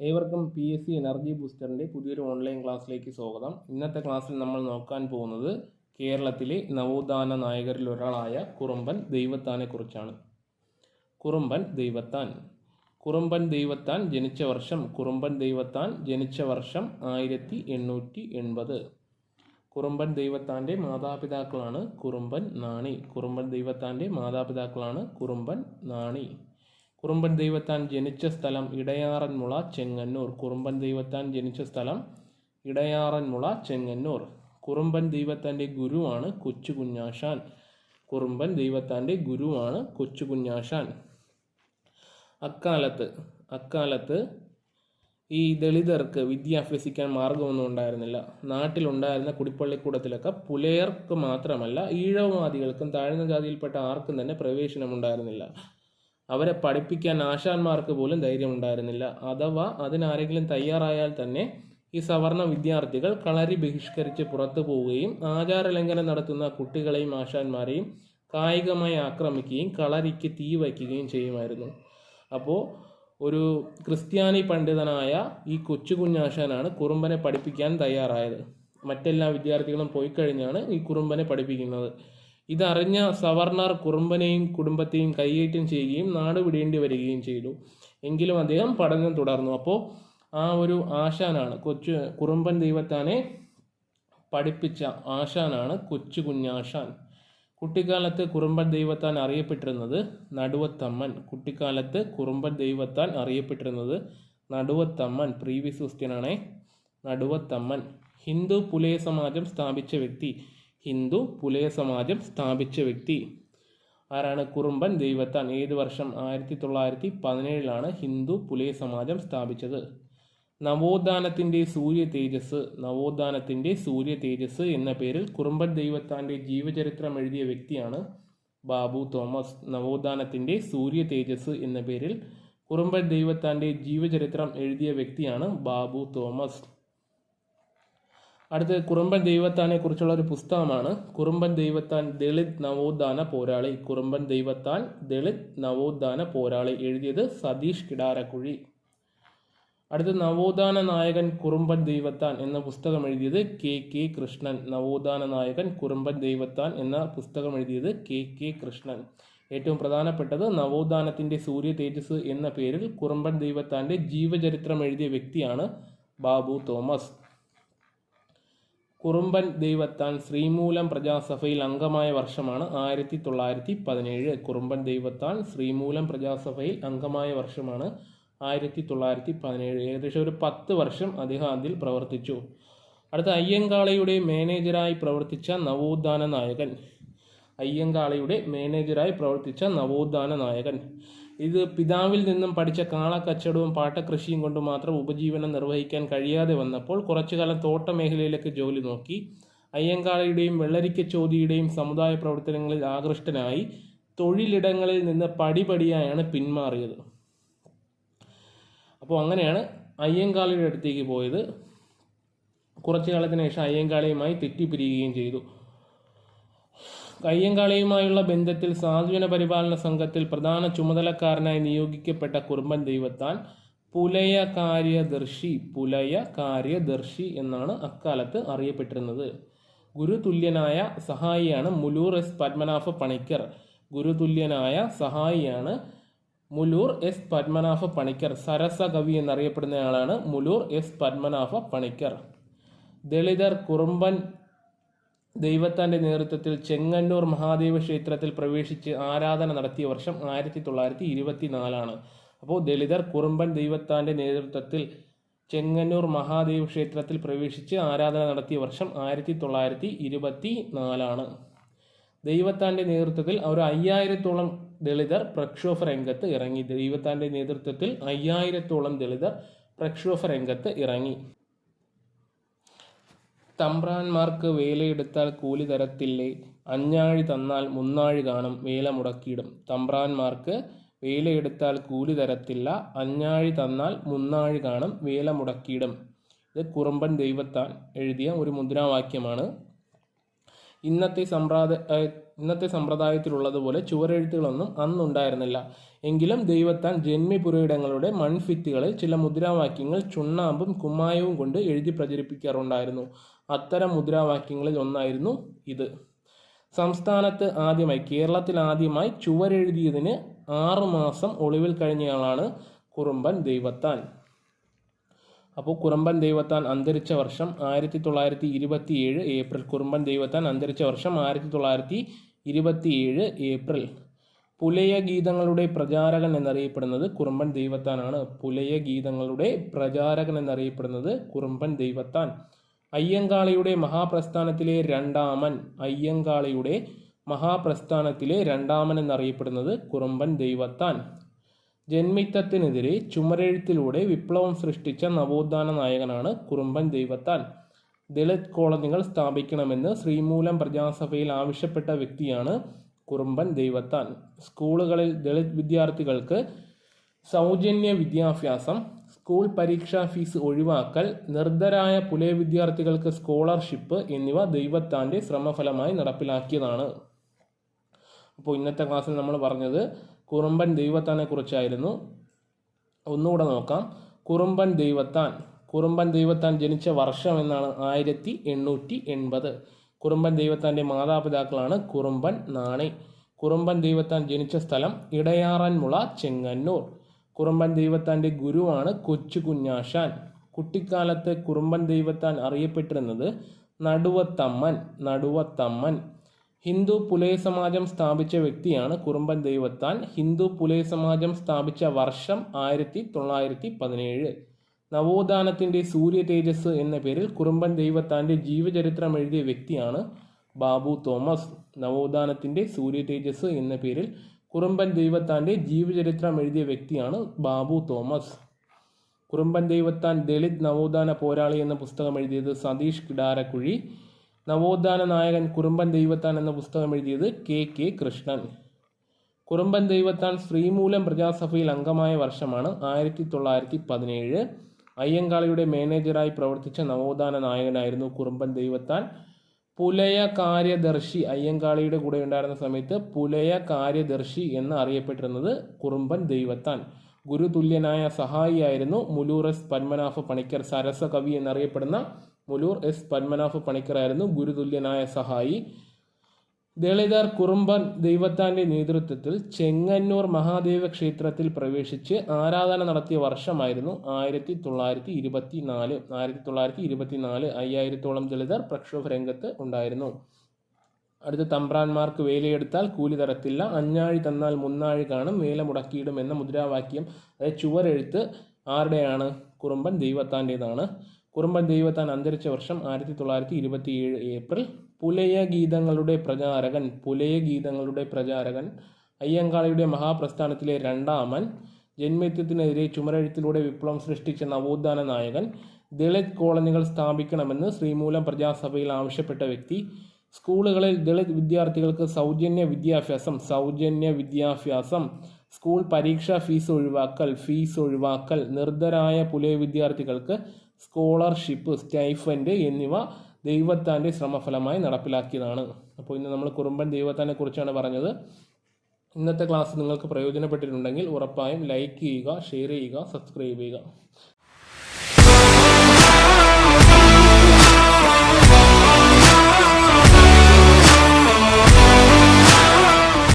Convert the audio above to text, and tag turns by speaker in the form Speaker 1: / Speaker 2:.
Speaker 1: ഏവർക്കും P S C energy ബൂസ്റ്ററിന്റെ പുതിയൊരു ഓൺലൈൻ ക്ലാസ്സിലേക്ക് സ്വാഗതം. ഇന്നത്തെ ക്ലാസ്സിൽ നമ്മൾ നോക്കാൻ പോകുന്നത് കേരളത്തിലെ നവോത്ഥാന നായകരിൽ ഒരാളായ കുറുമ്പൻ ദൈവത്താനെ കുറിച്ചാണ്. കുറുമ്പൻ ദൈവത്താൻ. കുറുമ്പൻ ദൈവത്താൻ ജനിച്ച വർഷം കുറുമ്പൻ ദൈവത്താൻ ജനിച്ച വർഷം ആയിരത്തി എണ്ണൂറ്റി എൺപത് കുറുമ്പൻ ദൈവത്താന്റെ മാതാപിതാക്കളാണ് കുറുമ്പൻ നാണി. കുറുമ്പൻ ദൈവത്താന്റെ മാതാപിതാക്കളാണ് കുറുമ്പൻ നാണി. കുറുമ്പൻ ദൈവത്താൻ ജനിച്ച സ്ഥലം ഇടയാറന്മുള ചെങ്ങന്നൂർ. കുറുമ്പൻ ദൈവത്താൻ ജനിച്ച സ്ഥലം ഇടയാറന്മുള ചെങ്ങന്നൂർ. കുറുമ്പൻ ദൈവത്താന്റെ ഗുരുവാണ് കൊച്ചു കുഞ്ഞാശാൻ. കുറുമ്പൻ ദൈവത്താന്റെ ഗുരുവാണ് കൊച്ചു കുഞ്ഞാശാൻ. അക്കാലത്ത് അക്കാലത്ത് ഈ ദളിതർക്ക് വിദ്യ അഭ്യസിക്കാൻ മാർഗമൊന്നും ഉണ്ടായിരുന്നില്ല. നാട്ടിലുണ്ടായിരുന്ന കുടിപ്പള്ളിക്കൂടത്തിലൊക്കെ പുലയർക്ക് മാത്രമല്ല ഈഴവവാദികൾക്കും താഴ്ന്ന ജാതിയിൽപ്പെട്ട ആർക്കും തന്നെ പ്രവേശനം ഉണ്ടായിരുന്നില്ല അവരെ പഠിപ്പിക്കാൻ ആശാന്മാർക്ക് പോലും ധൈര്യം ഉണ്ടായിരുന്നില്ല അഥവാ അതിനാരെങ്കിലും തയ്യാറായാൽ തന്നെ ഈ സവർണ വിദ്യാർത്ഥികൾ കളരി ബഹിഷ്കരിച്ച് പുറത്തു പോവുകയും ആചാരലംഘനം നടത്തുന്ന കുട്ടികളെയും ആശാന്മാരെയും കായികമായി ആക്രമിക്കുകയും കളരിക്ക് തീ വയ്ക്കുകയും ചെയ്യുമായിരുന്നു. അപ്പോൾ ഒരു ക്രിസ്ത്യാനി പണ്ഡിതനായ ഈ കൊച്ചു കുഞ്ഞാശാനാണ് കുറുമ്പനെ പഠിപ്പിക്കാൻ തയ്യാറായത്. മറ്റെല്ലാ വിദ്യാർത്ഥികളും പോയി കഴിഞ്ഞാണ് ഈ കുറുമ്പനെ പഠിപ്പിക്കുന്നത്. ഇതറിഞ്ഞ സവർണർ കുറുമ്പനെയും കുടുംബത്തെയും കൈയേറ്റം ചെയ്യുകയും നാട് വിടേണ്ടി വരികയും ചെയ്തു. എങ്കിലും അദ്ദേഹം പഠനം തുടർന്നു. അപ്പോൾ ആ ഒരു ആശാനാണ് കൊച്ചു കുറുമ്പൻ ദൈവത്താനെ പഠിപ്പിച്ച ആശാനാണ് കൊച്ചു കുഞ്ഞാശാൻ. കുട്ടിക്കാലത്ത് കുറുമ്പൻ ദൈവത്താൻ അറിയപ്പെട്ടിരുന്നത് നടുവത്തമ്മൻ. കുട്ടിക്കാലത്ത് കുറുമ്പൻ ദൈവത്താൻ അറിയപ്പെട്ടിരുന്നത് നടുവത്തമ്മൻ. പ്രീവിയസ് ക്വസ്റ്റ്യൻ ആണേ നടുവത്തമ്മൻ. ഹിന്ദു പുലയ സമാജം സ്ഥാപിച്ച വ്യക്തി. ഹിന്ദു പുലയ സമാജം സ്ഥാപിച്ച വ്യക്തി. ആരാണ് കുറുമ്പൻ ദൈവത്താൻ? ഏത് വർഷം ആയിരത്തി തൊള്ളായിരത്തി പതിനേഴിലാണ് ഹിന്ദു പുലയ സമാജം സ്ഥാപിച്ചത്? നവോത്ഥാനത്തിന്റെ സൂര്യ തേജസ് നവോത്ഥാനത്തിന്റെ സൂര്യ തേജസ് എന്ന പേരിൽ കുറുമ്പൻ ദൈവത്താന്റെ ജീവചരിത്രം എഴുതിയ വ്യക്തിയാണ് ബാബു തോമസ്. നവോത്ഥാനത്തിന്റെ സൂര്യ തേജസ് എന്ന പേരിൽ കുറുമ്പൻ ദൈവത്താന്റെ ജീവചരിത്രം എഴുതിയ വ്യക്തിയാണ് ബാബു തോമസ്. അടുത്ത് കുറുമ്പൻ ദൈവത്താനെ കുറിച്ചുള്ള ഒരു പുസ്തകമാണ്. കുറുമ്പൻ ദൈവത്താൻ ദളിത് നവോത്ഥാന പോരാളി. കുറുമ്പൻ ദൈവത്താൻ ദളിത് നവോത്ഥാന പോരാളി എഴുതിയത് സതീഷ് കിടാരക്കുഴി. അടുത്ത നവോത്ഥാന നായകൻ കുറുമ്പൻ ദൈവത്താൻ എന്ന പുസ്തകം എഴുതിയത് കെ കെ കൃഷ്ണൻ. നവോത്ഥാന നായകൻ കുറുമ്പൻ ദൈവത്താൻ എന്ന പുസ്തകം എഴുതിയത് കെ കെ കൃഷ്ണൻ. ഏറ്റവും പ്രധാനപ്പെട്ടത് നവോത്ഥാനത്തിന്റെ സൂര്യ തേജസ് എന്ന പേരിൽ കുറുമ്പൻ ദൈവത്താന്റെ ജീവചരിത്രം എഴുതിയ വ്യക്തിയാണ് ബാബു തോമസ്. കുറുമ്പൻ ദൈവത്താൻ ശ്രീമൂലം പ്രജാസഭയിൽ അംഗമായ വർഷമാണ് ആയിരത്തി തൊള്ളായിരത്തി പതിനേഴ് കുറുമ്പൻ ദൈവത്താൻ ശ്രീമൂലം പ്രജാസഭയിൽ അംഗമായ വർഷമാണ് ആയിരത്തി തൊള്ളായിരത്തി പതിനേഴ് ഏകദേശം ഒരു പത്ത് വർഷം അദ്ദേഹം അതിൽ പ്രവർത്തിച്ചു. അടുത്ത അയ്യങ്കാളയുടെ മാനേജരായി പ്രവർത്തിച്ച നവോത്ഥാന നായകൻ. അയ്യങ്കാളയുടെ മാനേജരായി പ്രവർത്തിച്ച നവോത്ഥാന നായകൻ. ഇത് പിതാവിൽ നിന്നും പഠിച്ച കാളക്കച്ചവടവും പാട്ടകൃഷിയും കൊണ്ട് മാത്രം ഉപജീവനം നിർവഹിക്കാൻ കഴിയാതെ വന്നപ്പോൾ കുറച്ചു കാലം തോട്ട മേഖലയിലേക്ക് ജോലി നോക്കി. അയ്യങ്കാളിയുടെയും വെള്ളരിക്ക ചോതിയുടെയും സമുദായ പ്രവർത്തനങ്ങളിൽ ആകൃഷ്ടനായി തൊഴിലിടങ്ങളിൽ നിന്ന് പടിപടിയായാണ് പിന്മാറിയത്. അപ്പോൾ അങ്ങനെയാണ് അയ്യങ്കാളിയുടെ അടുത്തേക്ക് പോയത്. കുറച്ചു കാലത്തിന് ശേഷം അയ്യങ്കാളിയുമായി തെറ്റിപ്പിരിയുകയും ചെയ്തു. അയ്യങ്കാളിയുമായുള്ള ബന്ധത്തിൽ സാധുജന പരിപാലന സംഘത്തിൽ പ്രധാന ചുമതലക്കാരനായി നിയോഗിക്കപ്പെട്ട കുറുമ്പൻ ദൈവത്താൻ പുലയ കാര്യദർശി പുലയ കാര്യദർശി എന്നാണ് അക്കാലത്ത് അറിയപ്പെട്ടിരുന്നത്. ഗുരുതുല്യനായ സഹായിയാണ് മുലൂർ എസ്. പത്മനാഭ പണിക്കർ. ഗുരുതുല്യനായ സഹായിയാണ് മുലൂർ എസ്. പത്മനാഭ പണിക്കർ. സരസ കവി എന്നറിയപ്പെടുന്നയാളാണ് മുലൂർ എസ്. പത്മനാഭ പണിക്കർ. ദളിതർ കുറുമ്പൻ ദൈവത്താന്റെ നേതൃത്വത്തിൽ ചെങ്ങന്നൂർ മഹാദേവ ക്ഷേത്രത്തിൽ പ്രവേശിച്ച് ആരാധന നടത്തിയ വർഷം ആയിരത്തി തൊള്ളായിരത്തി ഇരുപത്തി നാലാണ് അപ്പോൾ ദളിതർ കുറുമ്പൻ ദൈവത്താന്റെ നേതൃത്വത്തിൽ ചെങ്ങന്നൂർ മഹാദേവ ക്ഷേത്രത്തിൽ പ്രവേശിച്ച് ആരാധന നടത്തിയ വർഷം ആയിരത്തി തൊള്ളായിരത്തി ഇരുപത്തി നാലാണ് ദൈവത്താന്റെ നേതൃത്വത്തിൽ ഒരു അയ്യായിരത്തോളം ദളിതർ പ്രക്ഷോഭ രംഗത്ത് ഇറങ്ങി. ദൈവത്താന്റെ നേതൃത്വത്തിൽ അയ്യായിരത്തോളം ദളിതർ പ്രക്ഷോഭ രംഗത്ത് ഇറങ്ങി. തമ്പ്രാന്മാർക്ക് വേലയെടുത്താൽ കൂലി തരത്തില്ലേ? അഞ്ഞാഴി തന്നാൽ മുന്നാഴി കാണും വേല മുടക്കിയിടും. തമ്പ്രാന്മാർക്ക് വേലയെടുത്താൽ കൂലി തരത്തില്ല അഞ്ഞാഴി തന്നാൽ മുന്നാഴി കാണും വേല മുടക്കിയിടും. ഇത് കുറുമ്പൻ ദൈവത്താൻ എഴുതിയ ഒരു മുദ്രാവാക്യമാണ്. ഇന്നത്തെ സമ്പ്രദായ ഇന്നത്തെ സമ്പ്രദായത്തിലുള്ളതുപോലെ ചുവരെഴുത്തുകളൊന്നും അന്നുണ്ടായിരുന്നില്ല. എങ്കിലും ദൈവത്താൻ ജന്മിപുരയിടങ്ങളുടെ മൺഭിത്തികളിൽ ചില മുദ്രാവാക്യങ്ങൾ ചുണ്ണാമ്പും കുമ്മായവും കൊണ്ട് എഴുതി പ്രചരിപ്പിക്കാറുണ്ടായിരുന്നു. അത്തരം മുദ്രാവാക്യങ്ങളിൽ ഒന്നായിരുന്നു ഇത്. സംസ്ഥാനത്ത് ആദ്യമായി കേരളത്തിൽ ആദ്യമായി ചുവരെഴുതിയതിന് ആറുമാസം ഒളിവിൽ കഴിഞ്ഞയാളാണ് കുറുമ്പൻ ദൈവത്താൻ. അപ്പോൾ കുറുമ്പൻ ദൈവത്താൻ അന്തരിച്ച വർഷം ആയിരത്തി തൊള്ളായിരത്തി ഇരുപത്തി ഏഴ് ഏപ്രിൽ. കുറുമ്പൻ ദൈവത്താൻ അന്തരിച്ച വർഷം ആയിരത്തി തൊള്ളായിരത്തി ഇരുപത്തി ഏഴ് ഏപ്രിൽ. പുലയ ഗീതങ്ങളുടെ പ്രചാരകൻ എന്നറിയപ്പെടുന്നത് കുറുമ്പൻ ദൈവത്താനാണ്. പുലയ ഗീതങ്ങളുടെ പ്രചാരകൻ എന്നറിയപ്പെടുന്നത് കുറുമ്പൻ ദൈവത്താൻ. അയ്യങ്കാളിയുടെ മഹാപ്രസ്ഥാനത്തിലെ രണ്ടാമൻ. അയ്യങ്കാളിയുടെ മഹാപ്രസ്ഥാനത്തിലെ രണ്ടാമൻ എന്നറിയപ്പെടുന്നത് കുറുമ്പൻ ദൈവത്താൻ. ജന്മിത്തത്തിനെതിരെ ചുമരെഴുത്തിലൂടെ വിപ്ലവം സൃഷ്ടിച്ച നവോത്ഥാന നായകനാണ് കുറുമ്പൻ ദൈവത്താൻ. ദളിത് കോളനികൾ സ്ഥാപിക്കണമെന്ന് ശ്രീമൂലം പ്രജാസഭയിൽ ആവശ്യപ്പെട്ട വ്യക്തിയാണ് കുറുമ്പൻ ദൈവത്താൻ. സ്കൂളുകളിൽ ദളിത് വിദ്യാർത്ഥികൾക്ക് സൗജന്യ വിദ്യാഭ്യാസം സ്കൂൾ പരീക്ഷാ ഫീസ് ഒഴിവാക്കൽ നിർദ്ധരായ പുലയ വിദ്യാർത്ഥികൾക്ക് സ്കോളർഷിപ്പ് എന്നിവ ദൈവത്താന്റെ ശ്രമഫലമായി നടപ്പിലാക്കിയതാണ്. അപ്പോൾ ഇന്നത്തെ ക്ലാസ്സിൽ നമ്മൾ പറഞ്ഞത് കുറുമ്പൻ ദൈവത്താനെ കുറിച്ചായിരുന്നു ഒന്നുകൂടെ നോക്കാം. കുറുമ്പൻ ദൈവത്താൻ. കുറുമ്പൻ ദൈവത്താൻ ജനിച്ച വർഷം എന്നാണ് ആയിരത്തി എണ്ണൂറ്റി എൺപത്. കുറുമ്പൻ ദൈവത്താന്റെ മാതാപിതാക്കളാണ് കുറുമ്പൻ നാണി. കുറുമ്പൻ ദൈവത്താൻ ജനിച്ച സ്ഥലം ഇടയാറന്മുള ചെങ്ങന്നൂർ. കുറുമ്പൻ ദൈവത്താന്റെ ഗുരുവാണ് കൊച്ചു കുഞ്ഞാശാൻ. കുട്ടിക്കാലത്ത് കുറുമ്പൻ ദൈവത്താൻ അറിയപ്പെട്ടിരുന്നത് നടുവത്തമ്മൻ നടുവത്തമ്മൻ. ഹിന്ദു പുലയ സമാജം സ്ഥാപിച്ച വ്യക്തിയാണ് കുറുമ്പൻ ദൈവത്താൻ. ഹിന്ദു പുലയ സമാജം സ്ഥാപിച്ച വർഷം ആയിരത്തി തൊള്ളായിരത്തി പതിനേഴ്. നവോത്ഥാനത്തിന്റെ സൂര്യ തേജസ് എന്ന പേരിൽ കുറുമ്പൻ ദൈവത്താന്റെ ജീവചരിത്രം എഴുതിയ വ്യക്തിയാണ് ബാബു തോമസ്. നവോത്ഥാനത്തിന്റെ സൂര്യ തേജസ് എന്ന പേരിൽ കുറുമ്പൻ ദൈവത്താന്റെ ജീവചരിത്രം എഴുതിയ വ്യക്തിയാണ് ബാബു തോമസ്. കുറുമ്പൻ ദൈവത്താൻ ദളിത് നവോത്ഥാന പോരാളി എന്ന പുസ്തകം എഴുതിയത് സതീഷ് കിടാരക്കുഴി. നവോത്ഥാന നായകൻ കുറുമ്പൻ ദൈവത്താൻ എന്ന പുസ്തകം എഴുതിയത് കെ കെ കൃഷ്ണൻ. കുറുമ്പൻ ദൈവത്താൻ ശ്രീമൂലം പ്രജാസഭയിൽ അംഗമായ വർഷമാണ് ആയിരത്തി തൊള്ളായിരത്തി പതിനേഴ്. അയ്യങ്കാളിയുടെ മാനേജറായി പ്രവർത്തിച്ച നവോത്ഥാന നായകനായിരുന്നു കുറുമ്പൻ ദൈവത്താൻ പുലയ കാര്യദർശി അയ്യങ്കാളിയുടെ കൂടെ ഉണ്ടായിരുന്ന സമയത്ത് പുലയ കാര്യദർശി എന്ന് അറിയപ്പെട്ടിരുന്നത് കുറുമ്പൻ ദൈവത്താൻ ഗുരുതുല്യനായ സഹായിയായിരുന്നു മുലൂർ എസ്. പത്മനാഭ പണിക്കർ. സരസ സരസകവി എന്നറിയപ്പെടുന്ന മുലൂർ എസ്. പത്മനാഭ പണിക്കറായിരുന്നു ഗുരുതുല്യനായ സഹായി. ദളിതർ കുറുമ്പൻ ദൈവത്താന്റെ നേതൃത്വത്തിൽ ചെങ്ങന്നൂർ മഹാദേവ ക്ഷേത്രത്തിൽ പ്രവേശിച്ച് ആരാധന നടത്തിയ വർഷമായിരുന്നു ആയിരത്തി തൊള്ളായിരത്തി ഇരുപത്തി നാല് ആയിരത്തി തൊള്ളായിരത്തി ഇരുപത്തി നാല് അയ്യായിരത്തോളം ദളിതർ പ്രക്ഷോഭ രംഗത്ത് ഉണ്ടായിരുന്നു. അടുത്ത തമ്പ്രാന്മാർക്ക് വേലയെടുത്താൽ കൂലി തരത്തില്ല. അഞ്ഞാഴി തന്നാൽ മുന്നാഴി കാണും. വേല മുടക്കിയിടും എന്ന മുദ്രാവാക്യം അതായത് ചുവരെഴുത്ത് ആരുടെയാണ്? കുറുമ്പൻ ദൈവത്താന്റെതാണ്. കുറുമ്പൻ ദൈവത്താൻ അന്തരിച്ച വർഷം ആയിരത്തി തൊള്ളായിരത്തി ഇരുപത്തി ഏഴ് ഏപ്രിൽ. പുലയ ഗീതങ്ങളുടെ പ്രചാരകൻ പുലയ ഗീതങ്ങളുടെ പ്രചാരകൻ അയ്യങ്കാളിയുടെ മഹാപ്രസ്ഥാനത്തിലെ രണ്ടാമൻ ജന്മിത്വത്തിനെതിരെ ചുമരെഴുത്തിലൂടെ വിപ്ലവം സൃഷ്ടിച്ച നവോത്ഥാന നായകൻ ദളിത് കോളനികൾ സ്ഥാപിക്കണമെന്ന് ശ്രീമൂലം പ്രജാസഭയിൽ ആവശ്യപ്പെട്ട വ്യക്തി സ്കൂളുകളിൽ ദളിത് വിദ്യാർത്ഥികൾക്ക് സൗജന്യ വിദ്യാഭ്യാസം സൗജന്യ വിദ്യാഭ്യാസം സ്കൂൾ പരീക്ഷാ ഫീസ് ഒഴിവാക്കൽ ഫീസ് ഒഴിവാക്കൽ നിർദ്ധരായ പുലയ വിദ്യാർത്ഥികൾക്ക് സ്കോളർഷിപ്പ് സ്റ്റൈഫൻഡ് എന്നിവ ദൈവത്താന്റെ ശ്രമഫലമായി നടപ്പിലാക്കിയതാണ്. അപ്പോൾ ഇന്ന് നമ്മൾ കുറുമ്പൻ ദൈവത്താനെ കുറിച്ചാണ് പറഞ്ഞത്. ഇന്നത്തെ ക്ലാസ് നിങ്ങൾക്ക് പ്രയോജനപ്പെട്ടിട്ടുണ്ടെങ്കിൽ ഉറപ്പായും ലൈക്ക് ചെയ്യുക ഷെയർ ചെയ്യുക സബ്സ്ക്രൈബ് ചെയ്യുക.